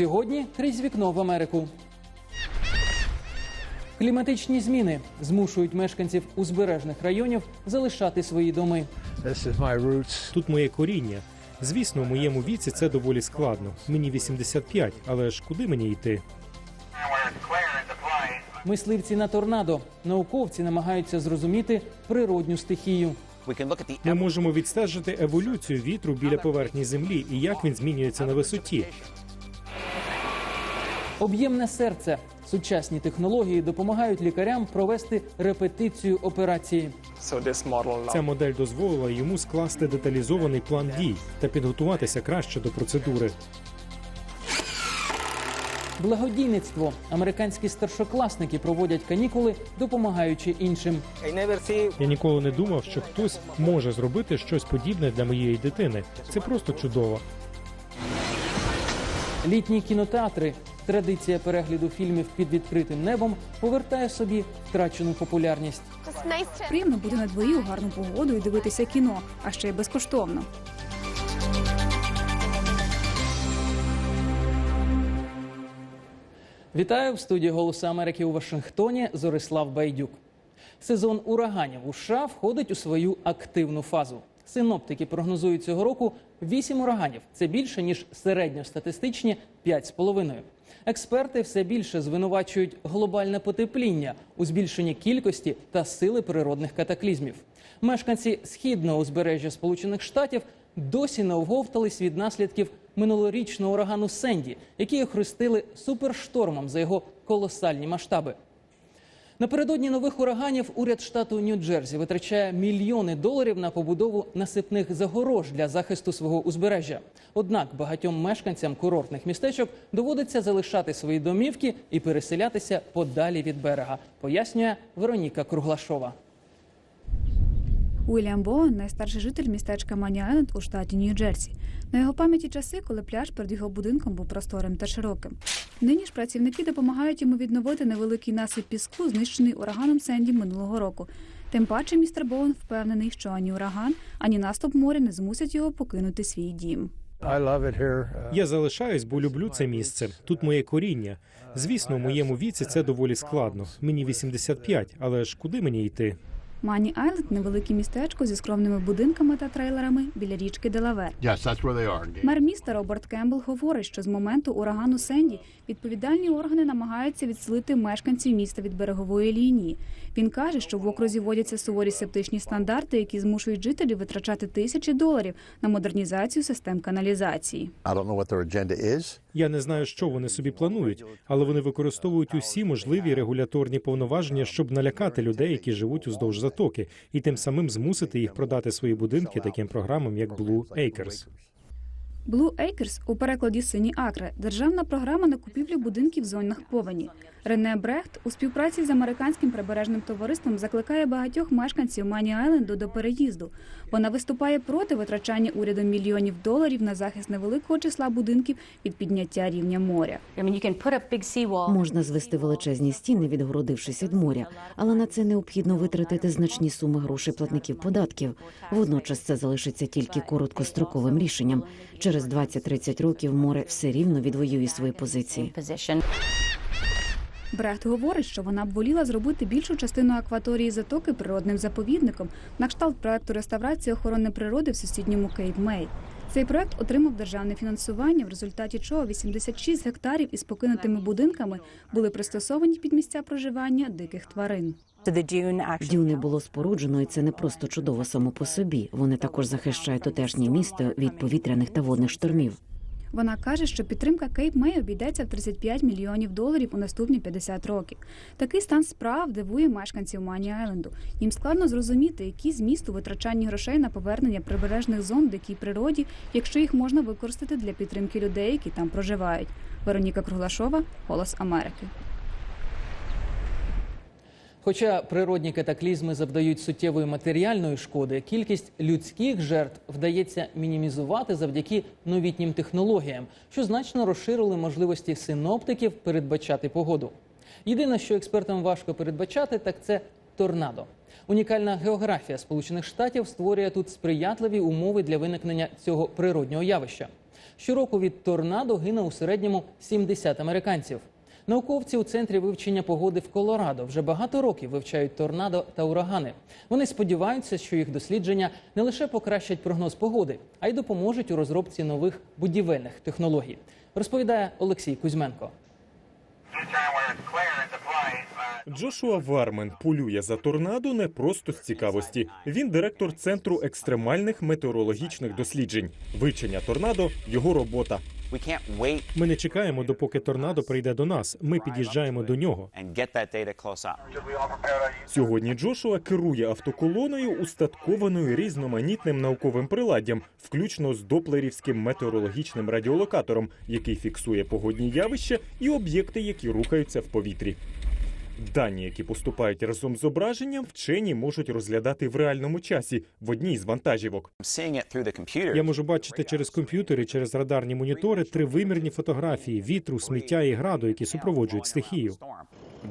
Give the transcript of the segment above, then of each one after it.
Сьогодні крізь вікно в Америку. Кліматичні зміни змушують мешканців узбережних районів залишати свої доми. This is my roots. Тут моє коріння. Звісно, у моєму віці це доволі складно. Мені 85, але ж куди мені йти? Мисливці на торнадо. Науковці намагаються зрозуміти природню стихію. Ми можемо відстежити еволюцію вітру біля поверхні землі і як він змінюється на висоті. Об'ємне серце. Сучасні технології допомагають лікарям провести репетицію операції. Ця модель дозволила йому скласти деталізований план дій та підготуватися краще до процедури. Благодійництво. Американські старшокласники проводять канікули, допомагаючи іншим. Я ніколи не думав, що хтось може зробити щось подібне для моєї дитини. Це просто чудово. Літні кінотеатри. Традиція перегляду фільмів під відкритим небом повертає собі втрачену популярність. Приємно бути на дворі у гарну погоду і дивитися кіно, а ще й безкоштовно. Вітаю в студії Голосу Америки у Вашингтоні. Зорислав Байдюк. Сезон ураганів у США входить у свою активну фазу. Синоптики прогнозують цього року 8 ураганів. Це більше ніж середньостатистичні 5,5. Експерти все більше звинувачують глобальне потепління у збільшенні кількості та сили природних катаклізмів. Мешканці східного узбережжя Сполучених Штатів досі не оговтались від наслідків минулорічного урагану Сенді, який охрестили суперштормом за його колосальні масштаби. Напередодні нових ураганів уряд штату Нью-Джерсі витрачає мільйони доларів на побудову насипних загорож для захисту свого узбережжя. Однак багатьом мешканцям курортних містечок доводиться залишати свої домівки і переселятися подалі від берега, пояснює Вероніка Круглашова. Уільям Боуен – найстарший житель містечка Мані-Айленд у штаті Нью-Джерсі. На його пам'яті часи, коли пляж перед його будинком був просторим та широким. Нині ж працівники допомагають йому відновити невеликий насип піску, знищений ураганом Сенді минулого року. Тим паче містер Боуен впевнений, що ані ураган, ані наступ моря не змусять його покинути свій дім. I love it here. Uh, Я залишаюсь, бо люблю це місце. Тут моє коріння. Звісно, у моєму віці це доволі складно. Мені 85, але ж куди мені йти? Мані Айленд невелике містечко зі скромними будинками та трейлерами біля річки Делавер. Yes, that's where they are. Мер міста Роберт Кембл говорить, що з моменту урагану Сенді відповідальні органи намагаються відселити мешканців міста від берегової лінії. Він каже, що в окрузі вводяться суворі септичні стандарти, які змушують жителів витрачати тисячі доларів на модернізацію систем каналізації. I don't know what their agenda is. Я не знаю, що вони собі планують, але вони використовують усі можливі регуляторні повноваження, щоб налякати людей, які живуть уздовж затоки, і тим самим змусити їх продати свої будинки таким програмам, як Blue Acres. Blue Acres у перекладі сині акри державна програма на купівлю будинків в зонах повені. Рене Брехт у співпраці з американським прибережним товариством закликає багатьох мешканців Мані Айленду до переїзду. Вона виступає проти витрачання урядом мільйонів доларів на захист невеликого числа будинків від підняття рівня моря. Можна звести величезні стіни, відгородившись від моря, але на це необхідно витратити значні суми грошей платників податків. Водночас це залишиться тільки короткостроковим рішенням. Через 20-30 років море все рівно відвоює свої позиції. Брехт говорить, що вона б воліла зробити більшу частину акваторії затоки природним заповідником на кшталт проекту реставрації охорони природи в сусідньому Кейп Мей. Цей проект отримав державне фінансування, в результаті чого 86 гектарів із покинутими будинками були пристосовані під місця проживання диких тварин. Дюни було споруджено, і це не просто чудово само по собі. Вони також захищають тутешнє місто від повітряних та водних штормів. Вона каже, що підтримка Кейп Мей обійдеться в 35 мільйонів доларів у наступні 50 років. Такий стан справ дивує мешканців Мані Айленду. Їм складно зрозуміти, які зміст у витрачанні грошей на повернення прибережних зон дикій природі, якщо їх можна використати для підтримки людей, які там проживають. Вероніка Круглашова, Голос Америки. Хоча природні катаклізми завдають суттєвої матеріальної шкоди, кількість людських жертв вдається мінімізувати завдяки новітнім технологіям, що значно розширили можливості синоптиків передбачати погоду. Єдине, що експертам важко передбачати, так це торнадо. Унікальна географія Сполучених Штатів створює тут сприятливі умови для виникнення цього природнього явища. Щороку від торнадо гине у середньому 70 американців. Науковці у центрі вивчення погоди в Колорадо вже багато років вивчають торнадо та урагани. Вони сподіваються, що їх дослідження не лише покращать прогноз погоди, а й допоможуть у розробці нових будівельних технологій. Розповідає Олексій Кузьменко. Джошуа Вармен полює за торнадо не просто з цікавості. Він директор центру екстремальних метеорологічних досліджень. Вивчення торнадо його робота. Ми не чекаємо, допоки торнадо прийде до нас. Ми під'їжджаємо до нього. Сьогодні Джошуа керує автоколоною, устаткованою різноманітним науковим приладдям, включно з доплерівським метеорологічним радіолокатором, який фіксує погодні явища і об'єкти, які рухаються в повітрі. Дані, які поступають разом з зображенням, вчені можуть розглядати в реальному часі в одній з вантажівок. Я можу бачити через комп'ютери, через радарні монітори тривимірні фотографії вітру, сміття і граду, які супроводжують стихію.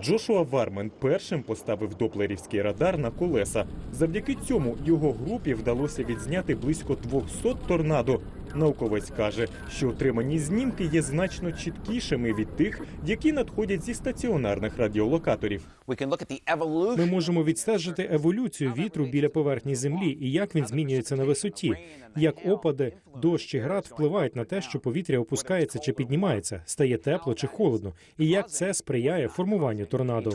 Джошуа Вармен першим поставив доплерівський радар на колеса. Завдяки цьому його групі вдалося відзняти близько 200 торнадо. Науковець каже, що отримані знімки є значно чіткішими від тих, які надходять зі стаціонарних радіолокаторів. Ми можемо відстежити еволюцію вітру біля поверхні землі і як він змінюється на висоті, як опади, дощ і град впливають на те, що повітря опускається чи піднімається, стає тепло чи холодно, і як це сприяє формуванню торнадо.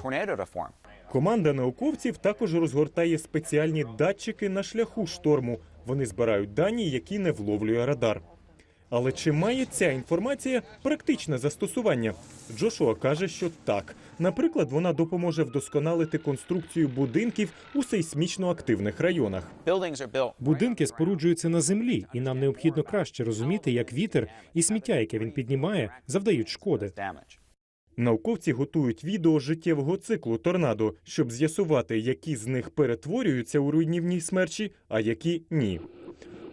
Команда науковців також розгортає спеціальні датчики на шляху шторму. Вони збирають дані, які не вловлює радар. Але чи має ця інформація практичне застосування? Джошуа каже, що так. Наприклад, вона допоможе вдосконалити конструкцію будинків у сейсмічно активних районах. Будинки споруджуються на землі, і нам необхідно краще розуміти, як вітер і сміття, яке він піднімає, завдають шкоди. Науковці готують відео життєвого циклу торнадо, щоб з'ясувати, які з них перетворюються у руйнівні смерчі, а які ні.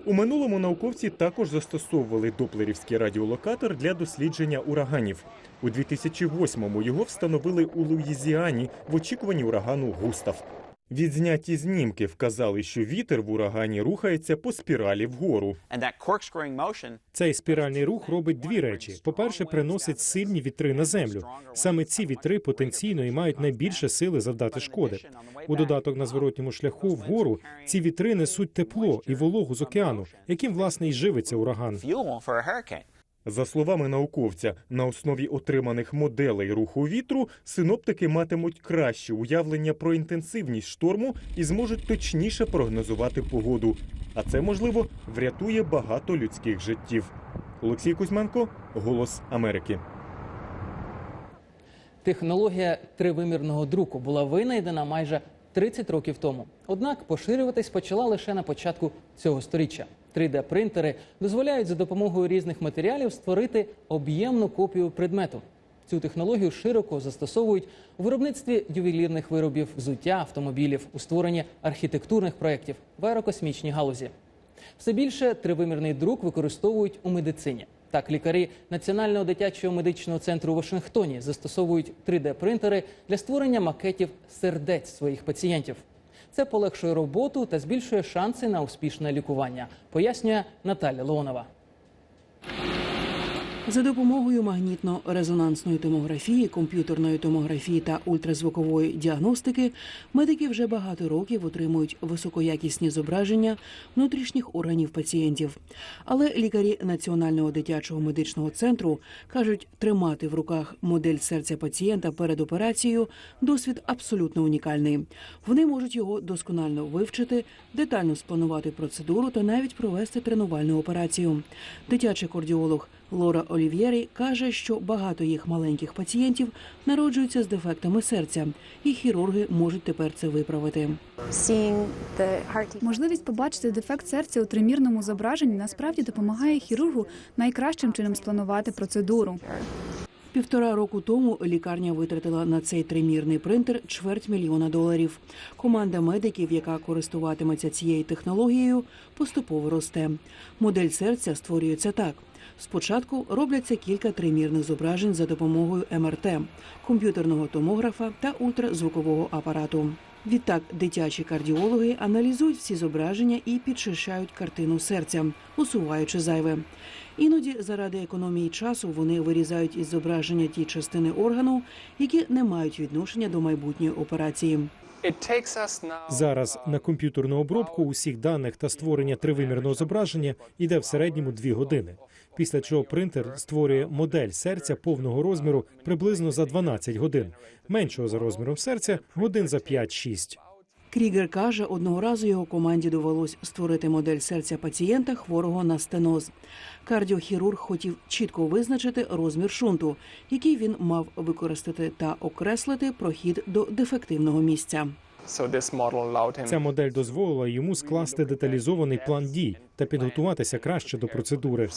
У минулому науковці також застосовували доплерівський радіолокатор для дослідження ураганів. У 2008-му його встановили у Луїзіані в очікуванні урагану Густав. Відзняті знімки вказали, що вітер в урагані рухається по спіралі вгору. Цей спіральний рух робить дві речі: по-перше, приносить сильні вітри на землю. Саме ці вітри потенційно і мають найбільше сили завдати шкоди. У додаток на зворотньому шляху вгору ці вітри несуть тепло і вологу з океану, яким власне і живиться ураган. За словами науковця, на основі отриманих моделей руху вітру синоптики матимуть краще уявлення про інтенсивність шторму і зможуть точніше прогнозувати погоду. А це можливо врятує багато людських життів. Олексій Кузьменко, Голос Америки. Технологія тривимірного друку була винайдена майже 30 років тому. Однак поширюватись почала лише на початку цього сторіччя. 3D-принтери дозволяють за допомогою різних матеріалів створити об'ємну копію предмету. Цю технологію широко застосовують у виробництві ювелірних виробів, взуття, автомобілів, у створенні архітектурних проєктів в аерокосмічній галузі. Все більше тривимірний друк використовують у медицині. Так, лікарі Національного дитячого медичного центру у Вашингтоні застосовують 3D-принтери для створення макетів сердець своїх пацієнтів. Це полегшує роботу та збільшує шанси на успішне лікування, пояснює Наталя Леонова. За допомогою магнітно-резонансної томографії, комп'ютерної томографії та ультразвукової діагностики медики вже багато років отримують високоякісні зображення внутрішніх органів пацієнтів. Але лікарі Національного дитячого медичного центру кажуть, тримати в руках модель серця пацієнта перед операцією досвід абсолютно унікальний. Вони можуть його досконально вивчити, детально спланувати процедуру та навіть провести тренувальну операцію. Дитячий кардіолог Лора Олів'єрі каже, що багато їх маленьких пацієнтів народжуються з дефектами серця, і хірурги можуть тепер це виправити. Можливість побачити дефект серця у тримірному зображенні насправді допомагає хірургу найкращим чином спланувати процедуру. Півтора року тому лікарня витратила на цей тримірний принтер чверть мільйона доларів. Команда медиків, яка користуватиметься цією технологією, поступово росте. Модель серця створюється так. Спочатку робляться кілька тримірних зображень за допомогою МРТ, комп'ютерного томографа та ультразвукового апарату. Відтак, дитячі кардіологи аналізують всі зображення і підчищають картину серця, усуваючи зайве. Іноді, заради економії часу, вони вирізають із зображення ті частини органу, які не мають відношення до майбутньої операції. Зараз на комп'ютерну обробку усіх даних та створення тривимірного зображення йде в середньому дві години. Після чого принтер створює модель серця повного розміру приблизно за 12 годин, меншого за розміром серця годин за 5-6. Крігер каже, одного разу його команді довелось створити модель серця пацієнта, хворого на стеноз. Кардіохірург хотів чітко визначити розмір шунту, який він мав використати та окреслити прохід до дефективного місця. Ця модель дозволила йому скласти деталізований план дій та підготуватися краще до процедури.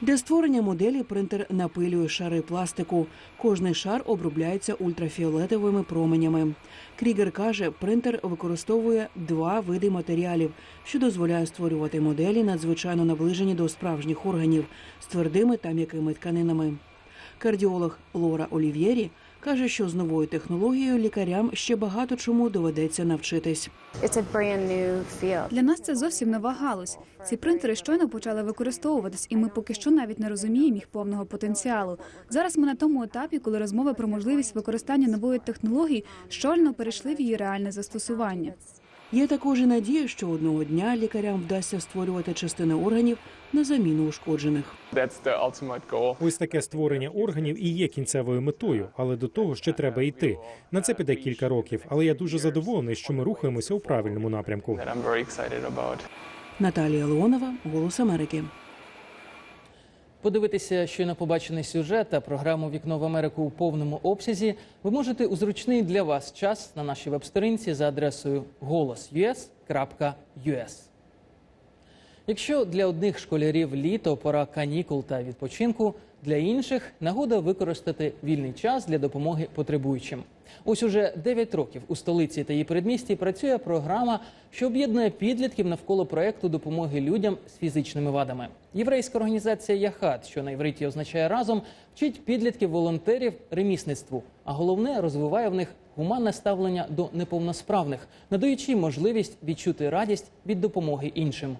Для створення моделі принтер напилює шари пластику. Кожний шар обробляється ультрафіолетовими променями. Крігер каже, принтер використовує два види матеріалів, що дозволяє створювати моделі надзвичайно наближені до справжніх органів з твердими та м'якими тканинами. Кардіолог Лора Олів'єрі каже, що з новою технологією лікарям ще багато чому доведеться навчитись. Для нас це зовсім нова галузь. Ці принтери щойно почали використовуватись, і ми поки що навіть не розуміємо їх повного потенціалу. Зараз ми на тому етапі, коли розмови про можливість використання нової технології щойно перейшли в її реальне застосування. Є також і надія, що одного дня лікарям вдасться створювати частини органів на заміну ушкоджених. Ось таке створення органів і є кінцевою метою, але до того ще треба йти. На це піде кілька років, але я дуже задоволений, що ми рухаємося у правильному напрямку. Наталія Леонова, Голос Америки. Подивитися щойно побачений сюжет та програму Вікно в Америку у повному обсязі ви можете у зручний для вас час на нашій веб-сторінці за адресою голос.us.us. Якщо для одних школярів літо пора канікул та відпочинку, для інших нагода використати вільний час для допомоги потребуючим. Ось уже 9 років у столиці та її передмісті працює програма, що об'єднує підлітків навколо проекту допомоги людям з фізичними вадами. Єврейська організація Яхат, що на івриті означає разом, вчить підлітків волонтерів ремісництву, а головне розвиває в них гуманне ставлення до неповносправних, надаючи можливість відчути радість від допомоги іншим.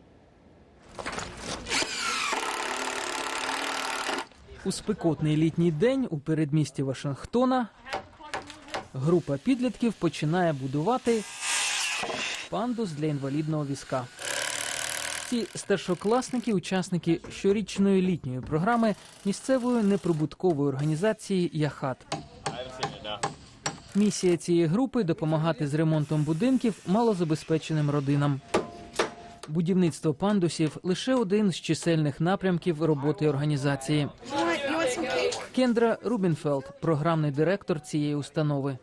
У спекотний літній день у передмісті Вашингтона група підлітків починає будувати пандус для інвалідного візка. Ці старшокласники, учасники щорічної літньої програми місцевої неприбуткової організації Яхат. Місія цієї групи допомагати з ремонтом будинків малозабезпеченим родинам. Будівництво пандусів лише один з чисельних напрямків роботи організації. Кендра Рубінфелд, програмний директор цієї установи.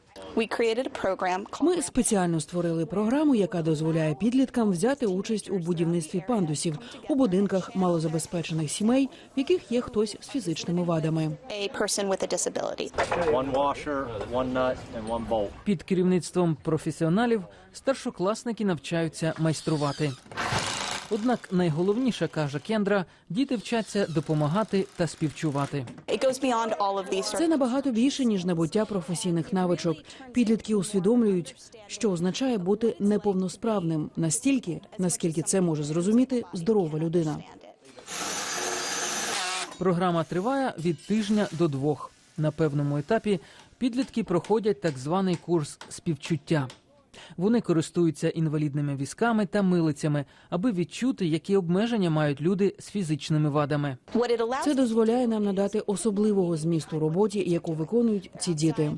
Ми спеціально створили програму, яка дозволяє підліткам взяти участь у будівництві пандусів у будинках малозабезпечених сімей, в яких є хтось з фізичними вадами. One washer, one nut, and one bolt. Під керівництвом професіоналів старшокласники навчаються майструвати. Однак найголовніше каже Кендра, діти вчаться допомагати та співчувати. Це набагато більше ніж набуття професійних навичок. Підлітки усвідомлюють, що означає бути неповносправним настільки, наскільки це може зрозуміти здорова людина. Програма триває від тижня до двох. На певному етапі підлітки проходять так званий курс співчуття. Вони користуються інвалідними візками та милицями, аби відчути, які обмеження мають люди з фізичними вадами. Це дозволяє нам надати особливого змісту роботі, яку виконують ці діти.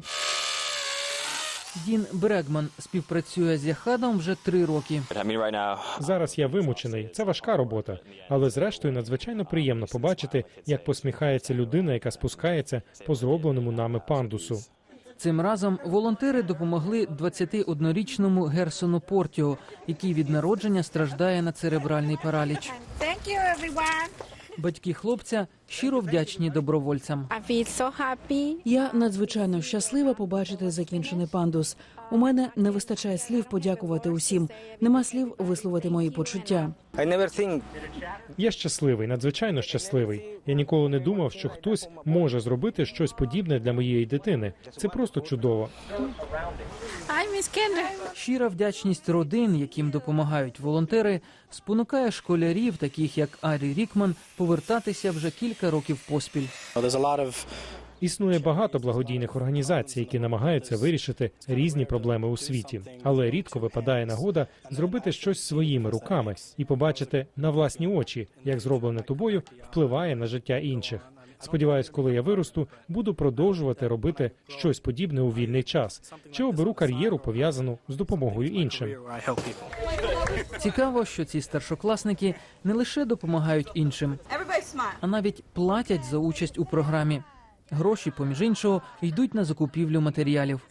Дін Брегман співпрацює з Яхадом вже три роки. Зараз я вимучений. Це важка робота, але зрештою надзвичайно приємно побачити, як посміхається людина, яка спускається по зробленому нами пандусу. Цим разом волонтери допомогли 21-річному Герсону Портіо, який від народження страждає на церебральний параліч. Батьки хлопця щиро вдячні добровольцям. Я надзвичайно щаслива побачити закінчений пандус. У мене не вистачає слів подякувати усім. Нема слів висловити мої почуття. Я щасливий, надзвичайно щасливий. Я ніколи не думав, що хтось може зробити щось подібне для моєї дитини. Це просто чудово. Щира вдячність родин, яким допомагають волонтери, спонукає школярів, таких як Арі Рікман, повертатися вже кілька років поспіль. Існує багато благодійних організацій, які намагаються вирішити різні проблеми у світі, але рідко випадає нагода зробити щось своїми руками і побачити на власні очі, як зроблене тобою впливає на життя інших. Сподіваюсь, коли я виросту, буду продовжувати робити щось подібне у вільний час чи оберу кар'єру пов'язану з допомогою іншим. Цікаво, що ці старшокласники не лише допомагають іншим, а навіть платять за участь у програмі. Гроші, поміж іншого, йдуть на закупівлю матеріалів.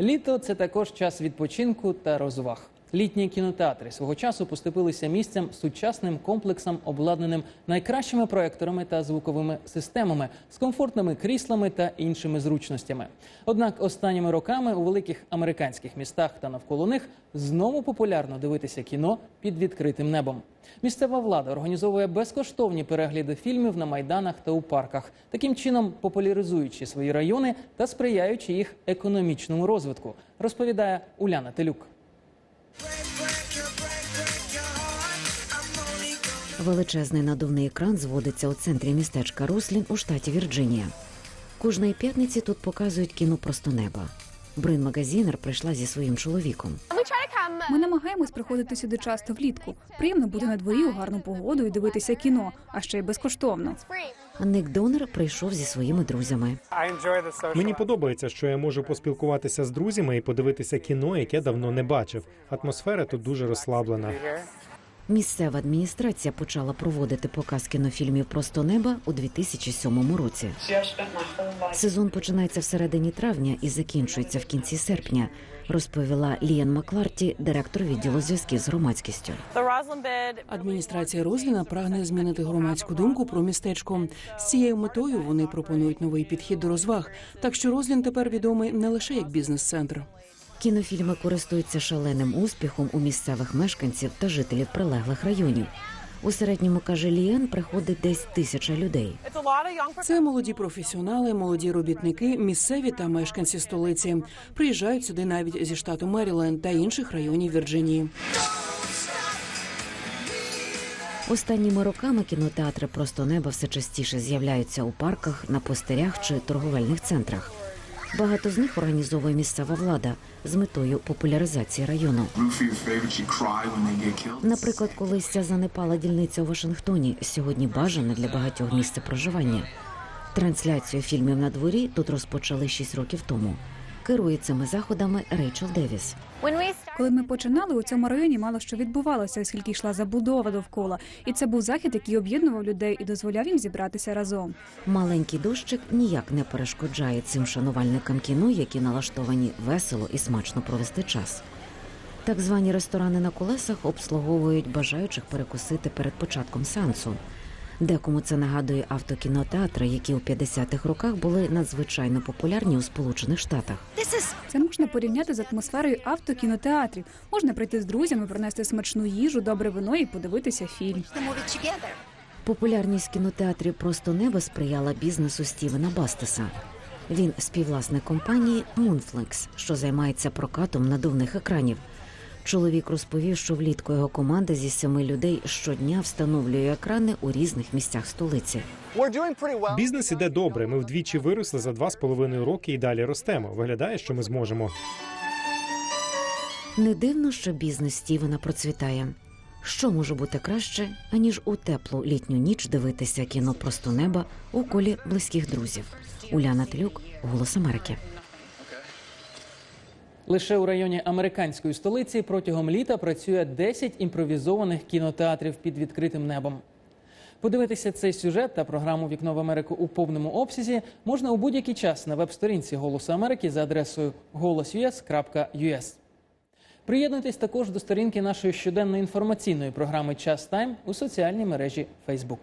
Літо це також час відпочинку та розваг. Літні кінотеатри свого часу поступилися місцем сучасним комплексом, обладнаним найкращими проекторами та звуковими системами, з комфортними кріслами та іншими зручностями. Однак останніми роками у великих американських містах та навколо них знову популярно дивитися кіно під відкритим небом. Місцева влада організовує безкоштовні перегляди фільмів на майданах та у парках, таким чином популяризуючи свої райони та сприяючи їх економічному розвитку, розповідає Уляна Телюк. Величезний надувний екран зводиться у центрі містечка Рослін у штаті Вірджинія. Кожної п'ятниці тут показують кіно просто неба. Брин Магазінер прийшла зі своїм чоловіком. Ми намагаємось приходити сюди часто влітку. Приємно бути на дворі у гарну погоду і дивитися кіно, а ще й безкоштовно. Ник Донер прийшов зі своїми друзями. Мені подобається, що я можу поспілкуватися з друзями і подивитися кіно, яке давно не бачив. Атмосфера тут дуже розслаблена. Місцева адміністрація почала проводити показ кінофільмів Просто неба у 2007 році. Сезон починається всередині травня і закінчується в кінці серпня, розповіла Ліан Макларті, директор відділу зв'язків з громадськістю. Адміністрація Розліна прагне змінити громадську думку про містечко. З цією метою вони пропонують новий підхід до розваг. Так що Розлін тепер відомий не лише як бізнес-центр. Кінофільми користуються шаленим успіхом у місцевих мешканців та жителів прилеглих районів. У середньому каже Ліен, приходить десь тисяча людей. Це молоді професіонали, молоді робітники, місцеві та мешканці столиці. Приїжджають сюди навіть зі штату Меріленд та інших районів Вірджинії. Останніми роками кінотеатри просто неба все частіше з'являються у парках, на пустирях чи торговельних центрах. Багато з них організовує місцева влада з метою популяризації району. Наприклад, колись ця занепала дільниця у Вашингтоні сьогодні бажана для багатьох місце проживання. Трансляцію фільмів на дворі тут розпочали 6 років тому. Керує цими заходами Рейчел Девіс. Коли ми починали, у цьому районі мало що відбувалося, оскільки йшла забудова довкола. І це був захід, який об'єднував людей і дозволяв їм зібратися разом. Маленький дощик ніяк не перешкоджає цим шанувальникам кіно, які налаштовані весело і смачно провести час. Так звані ресторани на колесах обслуговують бажаючих перекусити перед початком сеансу. Декому це нагадує автокінотеатри, які у 50-х роках були надзвичайно популярні у Сполучених Штатах. Це можна порівняти з атмосферою автокінотеатрів. Можна прийти з друзями, принести смачну їжу, добре вино і подивитися фільм. Популярність кінотеатрів просто небо сприяла бізнесу Стівена Бастеса. Він співвласник компанії Moonflex, що займається прокатом надувних екранів. Чоловік розповів, що влітку його команда зі семи людей щодня встановлює екрани у різних місцях столиці. Бізнес іде добре. Ми вдвічі виросли за два з половиною роки і далі ростемо. Виглядає, що ми зможемо. Не дивно, що бізнес Стівена процвітає. Що може бути краще, аніж у теплу літню ніч дивитися кіно просто неба у колі близьких друзів? Уляна Тлюк, Голос Америки. Лише у районі американської столиці протягом літа працює 10 імпровізованих кінотеатрів під відкритим небом. Подивитися цей сюжет та програму Вікно в Америку у повному обсязі можна у будь-який час на веб-сторінці Голосу Америки за адресою голосus.us. Приєднуйтесь також до сторінки нашої щоденної інформаційної програми Час Тайм у соціальній мережі Facebook.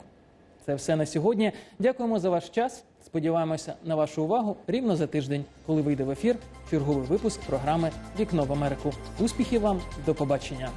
Це все на сьогодні. Дякуємо за ваш час. Сподіваємося на вашу увагу рівно за тиждень, коли вийде в ефір черговий випуск програми Вікно в Америку. Успіхів вам, до побачення.